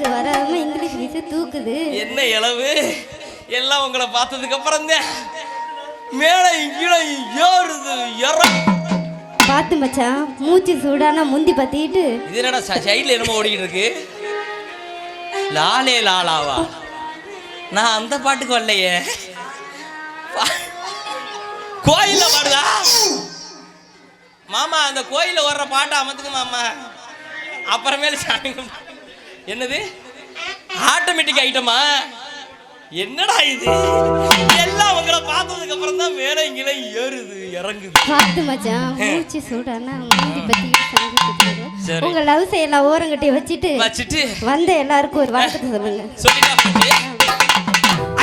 இது வராம இங்கிலீஷ் வீச தூக்குது. என்ன இளவு? எல்லாம் உங்களை பார்த்ததுக்கு அப்புறம் மேலே இங்கே ஏறுது பார்த்து மச்சான் மூச்சு சூடானா முந்தி பத்திட்டு. இது என்னடா சைடில் என்னமோ ஓடிக்கிட்டு இருக்கு? லாலே லாலாவா? நான் அந்த பாட்டுக்கு வரலையே. கோயில பாடுதா? மாமா அந்த கோயில வர்ற பாட்டை அமத்துக்கு மாமா. அப்புறமேல சாமி என்னது? ஆட்டோமேட்டிக் ஐட்டமா என்னடா இது? எல்லாம் உங்களை பார்த்ததுக்கு அப்புறம் தான் மேலே இங்கே ஏறுது இறங்குது. பார்த்து மச்சான் மூச்சு சரி. உங்க லவ் எல்லாம் ஓரங்கட்டி வச்சுட்டு வச்சுட்டு? வந்த எல்லாருக்கும் ஒரு வணக்கத்தை சொல்லுங்க?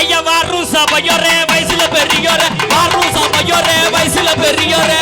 ஐயா வாரும் சபையோரே வயசுல பெரியோரே. வாரும் சபையோரே வயசுல பெரியோரே.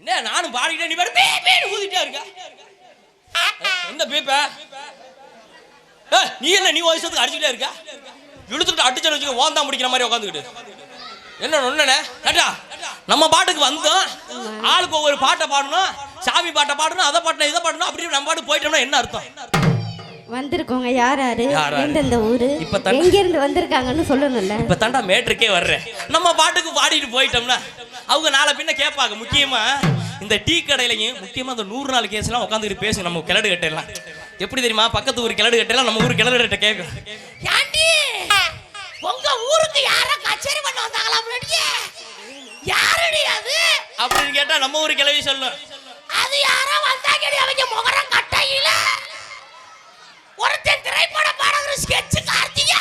என்ன நானும் பாடிக்கிட்டே நீ பாரு பீ பீன்னு ஊதிட்டே இருக்க. என்ன பீப்ப நீ என்ன நீ வயசுக்கு அடிச்சுட்டே இருக்க? இழுத்துட்டு அடிச்சு வச்சுக்க ஓந்தா முடிக்கிற மாதிரி உட்காந்துக்கிட்டு என்ன ஒண்ணுனே கேட்டா நம்ம பாட்டுக்கு வந்தோம். ஆளுக்கு ஒவ்வொரு பாட்டை பாடணும் சாமி பாட்டை பாடணும் அதை பாட்டணும் இதை பாடணும் அப்படி நம்ம பாட்டு போயிட்டோம்னா என்ன அர்த்தம்? வந்திருக்கோங்க யார் யாரு? எந்தெந்த ஊரு? எங்க இருந்து வந்திருக்காங்கன்னு சொல்லணும்ல. இப்ப தாண்டா மேட்ருக்கே வர்றேன். நம்ம பாட்டுக்கு பாடிட்டு போயிட்டோம்னா அவங்க நாளை பின்ன கேட்பாங்க முக்கியமா இந்த டீ கடையிலையும் முக்கியமா இந்த நூறு நாள் கேஸ்லாம் உட்காந்துட்டு பேசும் நம்ம கிளடு கட்டையெல்லாம். எப்படி தெரியுமா? பக்கத்து ஊர் கிளடு கட்டையெல்லாம் நம்ம ஊர் கிளடு கட்டை கேட்கும். உங்க ஊருக்கு யாரோ கச்சேரி பண்ண வந்தாங்களா யாருடி அது? அப்படின்னு கேட்டா நம்ம ஊர் கிளவி சொல்லும் அது யாரோ வந்தாங்கடி அவங்க முகரம் கட்டையில. ஒருத்தன் திரைப்பட பாடகர் ஸ்கெட்ச் கார்த்தியா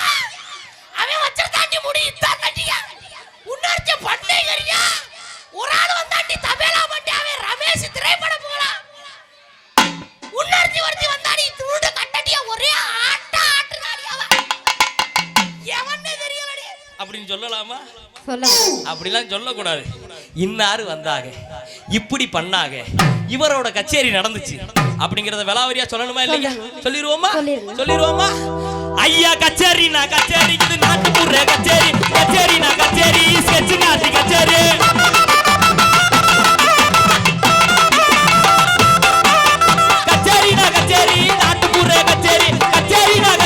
அவன் வச்சிருந்தாண்டி முடி இத்தான் கட்டியா இன்னொருத்தன் பண்டேகரியா ஒரு ஆள் வந்தாண்டி தபேலா பண்ணி அவன் ரமேஷ் திரைப்பட போலாம் இன்னொருத்தி ஒருத்தி வந்தாடி துருடு கட்டடியா ஒரே ஆட்ட ஆட்டுனாடி அவன் எவனே தெரியலடி. அப்படின்னு சொல்லலாமா? சொல்லுங்க அப்படிலாம் சொல்லக்கூடாது. இன்னாரு வந்தாங்க. இப்படி பண்ணாங்க. இவரோட கச்சேரி நடந்துச்சு. அப்படிங்கறத விலாவரியா சொல்லணுமா இல்லையா? சொல்லிடுவோமா. சொல்லிடுவோமா ஐயா கச்சேரி நான் கச்சேரி இது நாட்டுப்புற கச்சேரி. கச்சேரி நான் கச்சேரி ஸ்கெட்ச் நாட்டி கச்சேரி. கச்சேரி நான் கச்சேரி நாட்டுப்புற கச்சேரி. கச்சேரி நான்